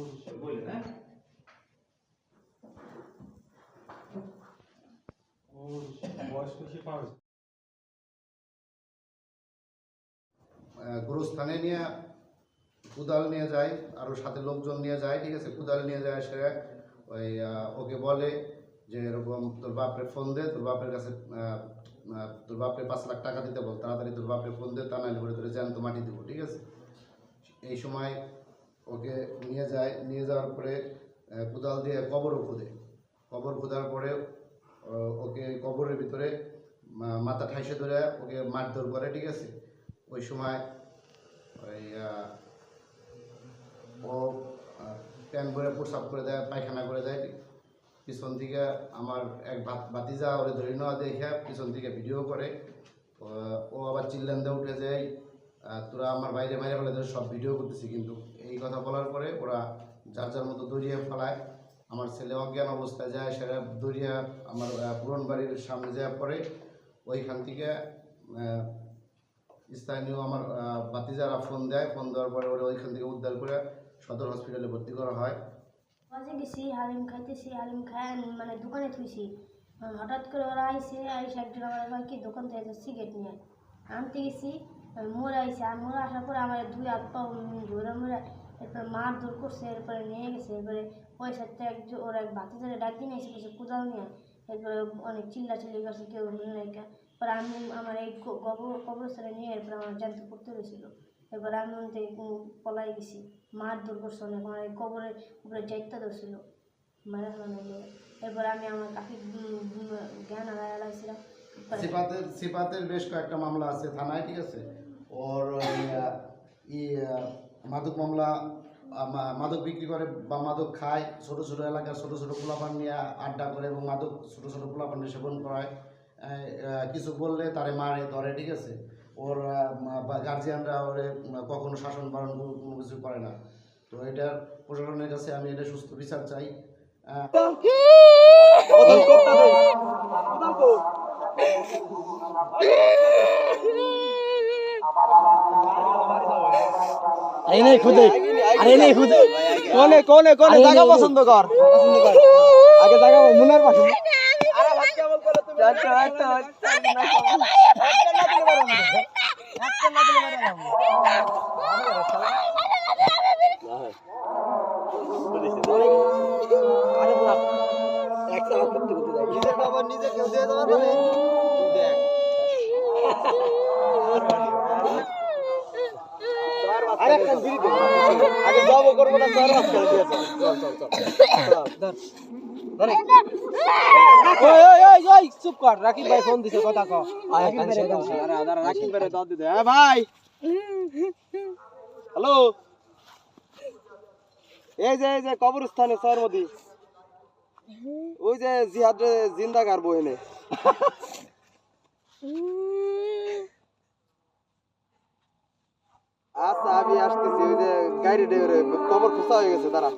অবশ্যই বললেন হ্যাঁ গুরুস্থানে নিয়ে কুদাল নিয়ে যায় আরও সাথে লোকজন নিয়ে যায়, ঠিক আছে? কুদাল নিয়ে যায় সে, ওই ওকে বলে যে এরকম তোর বাপরে ফোন দে, তোর বাপের কাছে তোর বাপরে পাঁচ লাখ টাকা দিতে বল, তাড়াতাড়ি তোর বাপরে ফোন দে, তা নাহলে করে তোর জ্যান্ত মাটি দেবো, ঠিক আছে? এই সময় ওকে নিয়ে যায়, নিয়ে যাওয়ার পরে কোদাল দিয়ে কবরও খুদে কবর খোদার পরে ওকে কবরের ভিতরে মাথা ঠাইসে ধরে ওকে মারধর করে, ঠিক আছে? ওই সময় ওই ও প্যান ভরে প্রসাব করে দেয়, পায়খানা করে দেয় পিছন থেকে আমার এক বাতিজা ওরে ধরে নেওয়া দেখে পিছন থেকে ভিডিও করে। ও- আবার চিল্লান দিয়ে উঠে যায় তোরা আমার বাইরে বাইরে তোর সব ভিডিও করতেছি কিন্তু। কথা বলার পরে ওরা যার যার মতো দড়িয়ে ফেলায়। আমার ছেলে অজ্ঞান অবস্থায় যায় সেটা দড়িয়া আমার পুরন বাড়ির সামনে যাওয়ার পরে ওইখান থেকে স্থানীয় আমার আহ, ভাতিজারা ফোন দেয়। ফোন দেওয়ার পরে ওরা ওইখান থেকে উদ্ধার করে সদর হসপিটালে ভর্তি করা হয়। বাজে গেছি হালিম খাইতেছি হালিম খাই মানে দোকানে থুইছি। হঠাৎ করে ওরা আইসে আইসে একজন আমার কয় কি দোকান থেকে সিগারেট নিয়ে। আনতে গেছি মোর আইসে আর মোর আসার পরে আমার দুই হাত পা ধরে মোরা এরপরে মার দূর করছে এরপরে নিয়ে গেছে এরপরে পয়সা একজন ওরা এক বাতি ডাক দিয়ে এসে কিছু কোদাল নিয়ে এরপরে অনেক চিল্লা চিল্লি করছে কেউ পরে আমি আমার এই গবর কবরস্থানে নিয়ে এরপরে আমার জানতে করতে হয়েছিল। এবার আমি ওখান থেকে পলাই গেছি। মার দূর করছে অনেক আমার এই কবরের উপরে যাইতে ধরছিল। মারা ফেলানো নিয়ে এরপর আমি আমার কাকি জ্ঞান হারাই লাইছিলাম সিপাতের সিপাতের বেশ কয়েকটা মামলা আছে থানায় ঠিক আছে? ওর ওই, আহ, ই আহ, মাদক মামলা মাদক বিক্রি করে বা মাদক খায় ছোট ছোট এলাকার ছোট ছোট পোলাপান নিয়ে আড্ডা করে এবং মাদক ছোট ছোট পোলাপান সেবন করায়। কিছু বললে তারে মারে ধরে ঠিক আছে? ওর গার্জিয়ানরা ওরে কখনো শাসন পালন কোনো কোনো কিছু করে না। তো এটার প্রশাসনের কাছে আমি এটা সুস্থ বিচার চাই। নেই খুদে আরে নেই খুদে কোনে কোনে কোনে জায়গা পছন্দ কর আগে জায়গা মুনার পাশে নিজের বাবা নিজে কেউ দিয়ে দেওয়ার পরে দেখ আরে বিড়ি দে আগে করব না করে চল চল চল চল, ধর ধর ওই ওই ওই ওই চুপ কর রাকিব ভাই ফোন দিছে কথা কও। রাকিব ভাই আরে আরে রাকিব ভাই দাও দিতে। হ্যাঁ ভাই! হ্যালো! এই যে এই যে কবরস্থানে সরমদি। ওই যে জিহাদ জিন্দা এনে আচ্ছা আমি আসতেছি ওই যে গাড়ি ড্রাইভারে কবর খোসা হয়ে গেছে তারা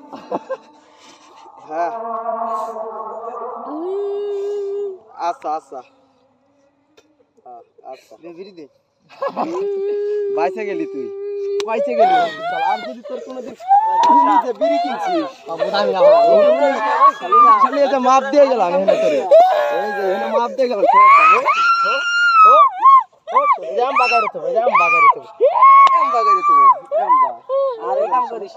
হ্যাঁ আচ্ছা আচ্ছা হ্যাঁ, আচ্ছা বাইসে গেলি তুই বাইসে গেলি আর যদি তোর কোনোদিন বিড়ি কিনছিস মাপ দিয়ে গেলাম এখানে তোরে এই যে এখানে মাপ দিয়ে গেলাম তো জাম বাগারে তো জাম বাগারে তুমি কাম বা আরে কাম করিস